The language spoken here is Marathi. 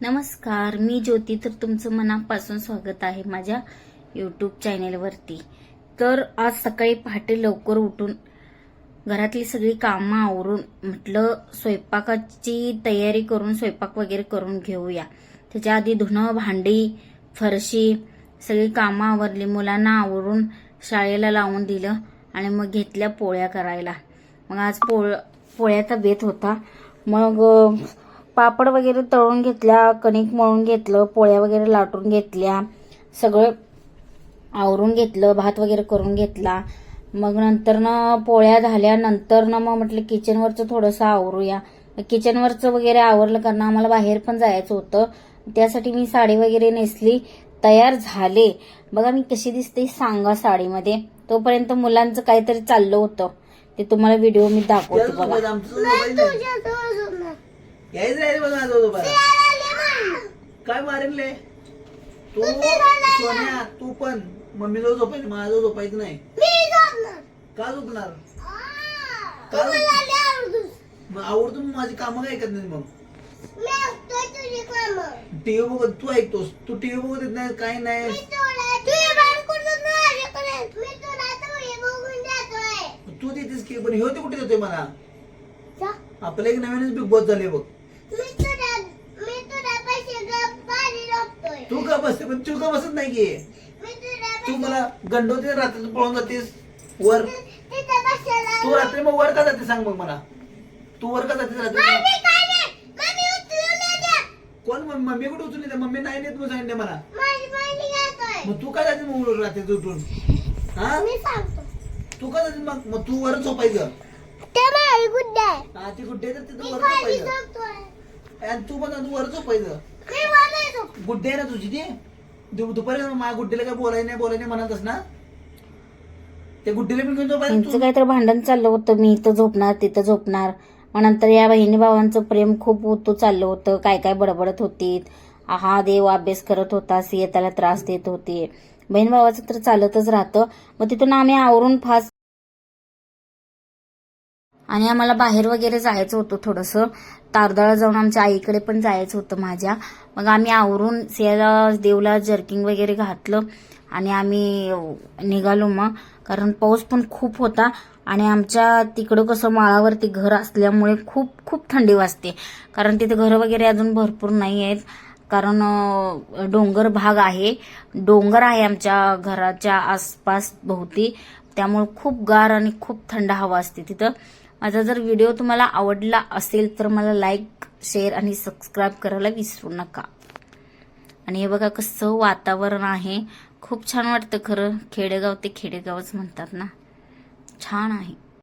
नमस्कार मी ज्योती तर तुमचं मनापासून स्वागत आहे माझ्या यूट्यूब चॅनेलवरती तर आज सकाळी पहाटे लवकर उठून घरातली सगळी कामं आवरून म्हटलं स्वयंपाकाची तयारी करून स्वयंपाक वगैरे करून घेऊया. त्याच्या आधी धुणं भांडी फरशी सगळी कामं आवरली. मुलांना आवरून शाळेला लावून दिलं आणि मग घेतल्या पोळ्या करायला. मग आज पोळ पोळ्याचा बेत होता. मग पापड वगैरे तळून घेतल्या कणिक मळून घेतलं पोळ्या वगैरे लाटून घेतल्या सगळं आवरून घेतलं भात वगैरे करून घेतला. मग नंतर ना पोळ्या झाल्या नंतर ना मग म्हटलं किचनवरचं थोडंसं आवरूया. किचनवरचं वगैरे आवरलं कारण आम्हाला बाहेर पण जायचं होतं. त्यासाठी मी साडी वगैरे नेसली तयार झाले. बघा मी कशी दिसते सांगा साडीमध्ये. तोपर्यंत मुलांचं काहीतरी चाललं होतं. ते तुम्हाला व्हिडिओ मी दाखवते बघा. यायच राहिले बघा आज झोपायला काय मारेन ले तू सोन्या तू पण. मम्मी जवळ झोपायची जवळ झोपायचं नाही. का झोपणार? का आवडतो मग माझी कामं काय करत नाही मग टीव्ही बघत तू ऐकतोस. तू टीव्ही बघत येत नाही काही नाही तू देतेस की पण ह्यो ते कुठे देतोय मला? आपलं एक नवीनच बिग बॉस झाले बघ. तू का बसते पण तू का बसत नाही की. तू मला गंडवते रात्री पळून जातेस वर. तू रात्री मग वर का जाते सांग मग मला. तू वर का जाते रात्री कोण मम्मी? कुठे उचलली त्या मम्मी नाही नेत मग सांगितले मला. मग तू काय जाते मग रात्री उठून? हा? तू का जाते मग? मग तू वर झोपायचं. हा ती गुड्डे तर तिथं वर झोपायचं. आणि तू पण तू वर झोपायचं. गुड्डे आहे ना तुझी ती? दु- दुपारी माझ्या गुड्डेला काय बोलायला नाही बोलायला नाही म्हणतस ना? त्या गुड्डेला पण घेऊन त्यांचं तू? काहीतरी भांडण चाललं होतं मी इथं झोपणार तिथं झोपणार. मग नंतर या बहिणी भावांचं प्रेम खूप होतं चाललं होतं काय काय बडबडत होती हा देव अभ्यास करत होता सिए त्याला त्रास देत होते. बहीण भावाचं तर चालतच राहतं. मग तिथून आम्ही आवरून फास्ट आणि आम्हाला बाहेर वगैरे जायचं होतं थोडंसं. तारदाळा जाऊन आमच्या आईकडे पण जायचं होतं माझ्या. मग आम्ही आवरून सियाला देवला जर्किंग वगैरे घातलं आणि आम्ही निघालो मग. कारण पाऊस पण खूप होता आणि आमच्या तिकडं कसं माळावरती घर असल्यामुळे खूप खूप थंडी वाजते. कारण तिथे घरं वगैरे अजून भरपूर नाही आहेत. कारण डोंगर भाग आहे. डोंगर आहे आमच्या घराच्या आसपास भोवती त्यामुळे खूप गार आणि खूप थंड हवा असते तिथं. माझा जर व्हिडिओ तुम्हाला आवडला असेल तर मला लाईक शेअर आणि सबस्क्राईब करायला विसरू नका. आणि हे बघा कसं वातावरण आहे. खूप छान वाटतं खरं. खेडेगाव ते खेडेगावच म्हणतात ना. छान आहे.